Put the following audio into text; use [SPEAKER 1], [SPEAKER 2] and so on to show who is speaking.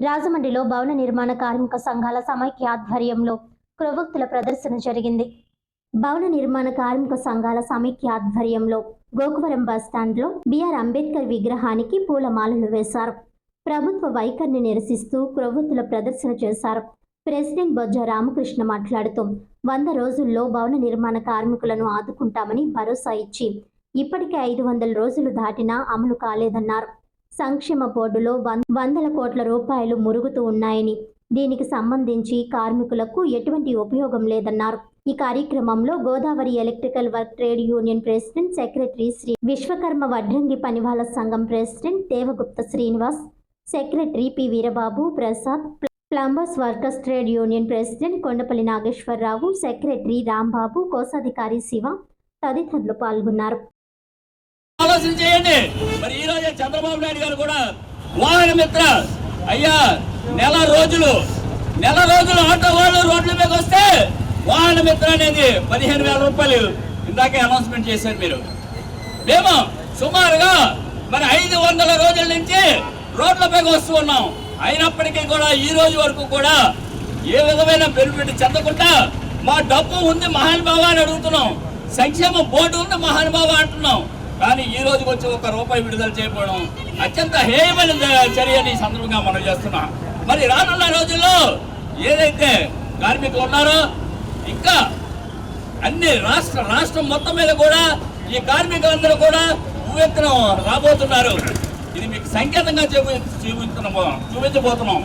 [SPEAKER 1] రాజమండ్రిలో భవన నిర్మాణ కార్మిక సంఘాల సమైక్య ఆధ్వర్యంలో క్రొవ్వొత్తుల ప్రదర్శన జరిగింది. భవన నిర్మాణ కార్మిక సంఘాల సమైక్య ఆధ్వర్యంలో గోకువరం బస్టాండ్లో బిఆర్ అంబేద్కర్ విగ్రహానికి పూలమాలలు వేశారు. ప్రభుత్వ వైఖరిని నిరసిస్తూ క్రొవ్వొత్తుల ప్రదర్శన చేశారు. ప్రెసిడెంట్ బొజ్జ రామకృష్ణ మాట్లాడుతూ వంద రోజుల్లో భవన నిర్మాణ కార్మికులను ఆదుకుంటామని భరోసా ఇచ్చి ఇప్పటికే ఐదు వందల రోజులు దాటినా అమలు కాలేదన్నారు. సంక్షేమ బోర్డులో వం- వందల కోట్ల రూపాయలు మురుగుతూ ఉన్నాయని. దీనికి సంబంధించి కార్మికులకు ఎటువంటి ఉపయోగం లేదన్నారు. ఈ కార్యక్రమంలో Godavari electrical work trade union president secretary Shri Vishwakarma వడ్రంగి పనివాళ్ళ సంఘం president Devagupta Srinivas secretary P. Veerababu Prasad plumbers workers trade union president Kondapalli Nageswararao secretary Rambabu కోశాధికారి శివ తదితరులు పాల్గొన్నారు.
[SPEAKER 2] ఆలోచన చేయండి. మరి చంద్రబాబు వాహన మిత్ర అయ్యా నెల రోజులు నెల రోజులు ఆటో వాళ్ళు రోడ్ల మీద వస్తే వాహన మిత్ర అనేది పదిహేను వేల రూపాయలు ఇందాకే అనౌన్స్మెంట్ చేశారు మీరు. మేము సుమారుగా మరి ఐదు వందల రోజుల నుంచి రోడ్లపైకి వస్తూ ఉన్నాం. అయినప్పటికీ కూడా ఈ రోజు వరకు కూడా ఏ విధమైన బెనిఫిట్ చెందకుండా మా డబ్బు ఉంది మహానుభావ అని అడుగుతున్నాం. సంక్షేమ బోర్డు ఉంది మహానుభావ అంటున్నాం. కానీ ఈ రోజు వచ్చి ఒక రూపాయి విడుదల చేయకపోవడం అత్యంత హేయమైన చర్యని సందర్భంగా మనం చేస్తున్నాం. మరి రానున్న రోజుల్లో ఏదైతే కార్మికులు ఉన్నారో ఇంకా అన్ని రాష్ట్ర రాష్ట్రం మొత్తం మీద కూడా ఈ కార్మికులందరూ కూడా ఉవ్వెత్తున రాబోతున్నారు. ఇది మీకు సంకేతంగా చూపి చూపించబోతున్నాం.